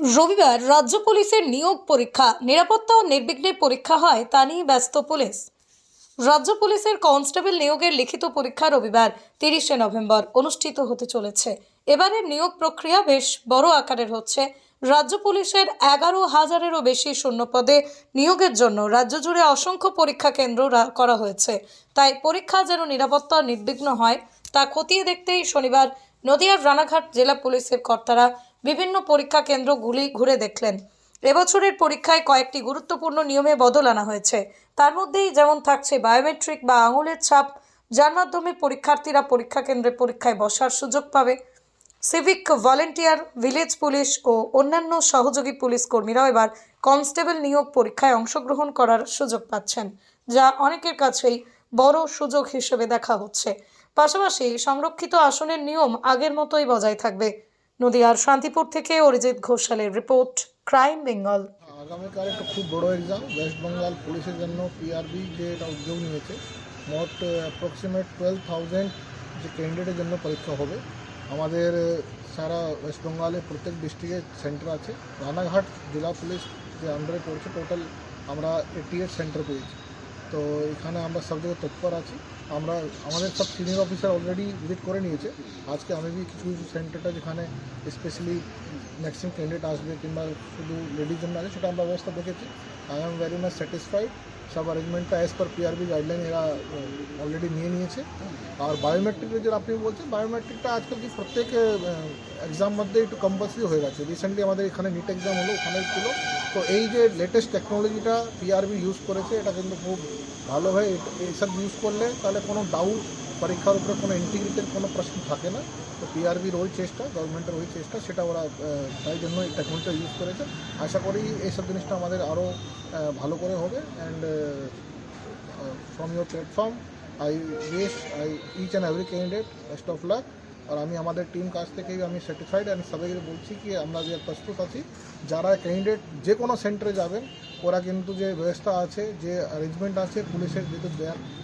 রবিবার রাজ্য পুলিশের নিয়োগ পরীক্ষা, নিরাপত্তা ও নির্বিঘ্নে পরীক্ষা হয় তা নিয়ে ব্যস্ত পুলিশ। রাজ্য পুলিশের কনস্টেবল নিয়োগের লিখিত পরীক্ষা রবিবার, তিরিশে নভেম্বর অনুষ্ঠিত হতে চলেছে। এবারের নিয়োগ প্রক্রিয়া বেশ বড় আকারের হচ্ছে। রাজ্য পুলিশের এগারো হাজারেরও বেশি শূন্যপদে নিয়োগের জন্য রাজ্য জুড়ে অসংখ্য পরীক্ষা কেন্দ্র করা হয়েছে। তাই পরীক্ষা যেন নিরাপত্তা নির্বিঘ্ন হয়, তা খতিয়ে দেখতেই শনিবার নদিয়ার রানাঘাট জেলা পুলিশের কর্তারা বিভিন্ন পরীক্ষা কেন্দ্রগুলি ঘুরে দেখলেন। এবছরের পরীক্ষায় কয়েকটি গুরুত্বপূর্ণ নিয়মে বদল আনা হয়েছে। তার মধ্যেই যেমন থাকছে বায়োমেট্রিক বা আঙুলের ছাপ, যার মাধ্যমে পরীক্ষার্থীরা পরীক্ষা কেন্দ্রে পরীক্ষায় বসার সুযোগ পাবে। সিভিক ভলেন্টিয়ার, ভিলেজ পুলিশ ও অন্যান্য সহযোগী পুলিশ কর্মীরাও এবার কনস্টেবল নিয়োগ পরীক্ষায় অংশগ্রহণ করার সুযোগ পাচ্ছেন, যা অনেকের কাছেই বড় সুযোগ হিসেবে দেখা হচ্ছে। পাশাপাশি সংরক্ষিত আসনের নিয়ম আগের মতোই বজায় থাকবে। নদিয়ার শান্তিপুর থেকে অরিজিৎ ঘোষালের রিপোর্ট ক্রাইম বেঙ্গল। আগামীকাল একটা খুব বড় এক্সাম ওয়েস্ট বেঙ্গল পুলিশের জন্য পিআরবি যে এটা উদ্যোগ নিয়েছে, মোট অ্যাপ্রক্সিমেট টুয়েলভ থাউজেন্ড যে ক্যান্ডিডেটের জন্য পরীক্ষা হবে। আমাদের সারা ওয়েস্ট বেঙ্গলে প্রত্যেক ডিস্ট্রিক্টে সেন্টার আছে। রানাঘাট জেলা পুলিশ যে আন্ডারে পড়ছে টোটাল আমরা এইটি এইট সেন্টার পেয়েছি। তো এখানে আমরা সব জায়গায় তৎপর আছি। আমরা, আমাদের সব সিনিয়র অফিসার অলরেডি ভিজিট করে নিয়েছে। আজকে আমি কিছু কিছু সেন্টারটা যেখানে স্পেশালি ম্যাক্সিমাম ক্যান্ডিডেট আসবে কিংবা শুধু লেডির জন্য আছে, সেটা আমরা ব্যবস্থা দেখেছি। I am very much satisfied সব অ্যারেঞ্জমেন্টটা অ্যাজ পার পিআরবি গাইডলাইন এরা অলরেডি নিয়ে নিয়েছে। আর বায়োমেট্রিকের যে আপনি বলছেন বায়োমেট্রিকটা আজকাল কি প্রত্যেক এক্সাম মধ্যে একটু কম্পালসারি হয়ে গেছে। রিসেন্টলি আমাদের এখানে নিট এক্সাম হলো ওখানে ছিল। তো এই যে লেটেস্ট টেকনোলজিটা পিআরবি ইউজ করেছে, এটা কিন্তু খুব ভালো হয়। এইসব ইউজ করলে তাহলে কোনো ডাউট পরীক্ষার উপরে কোনো ইন্টিগ্রিটির কোনো প্রশ্ন থাকে না। তো পিআরবির ওই চেষ্টা গভর্নমেন্টের ওই চেষ্টা, সেটা ওরা তাই জন্য এই টেকনোলজিটা ইউজ করেছে। আশা করি এইসব জিনিসটা আমাদের আরও ভালো করে হবে। And from your platform I wish I each and every candidate best of luck আর আমি আমাদের টিম কাছ থেকেই আমি স্যাটিসফাইড আমি সবাইকে বলছি কি আমরা যে প্রস্তুত আছি যারা ক্যান্ডিডেট যে কোনো সেন্টারে যাবেন ওরা কিন্তু যে ব্যবস্থা আছে যে অ্যারেঞ্জমেন্ট আছে পুলিশের যেহেতু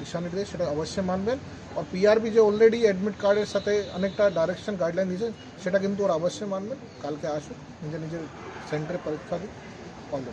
দিশানির্দেশ সেটা অবশ্যই মানবেন আর পিআরবি যে অলরেডি অ্যাডমিট কার্ডের সাথে অনেকটা ডাইরেকশন গাইডলাইন দিয়েছে সেটা কিন্তু ওরা অবশ্যই মানবেন কালকে আসুক নিজের নিজের সেন্টারে পরীক্ষা দিক অল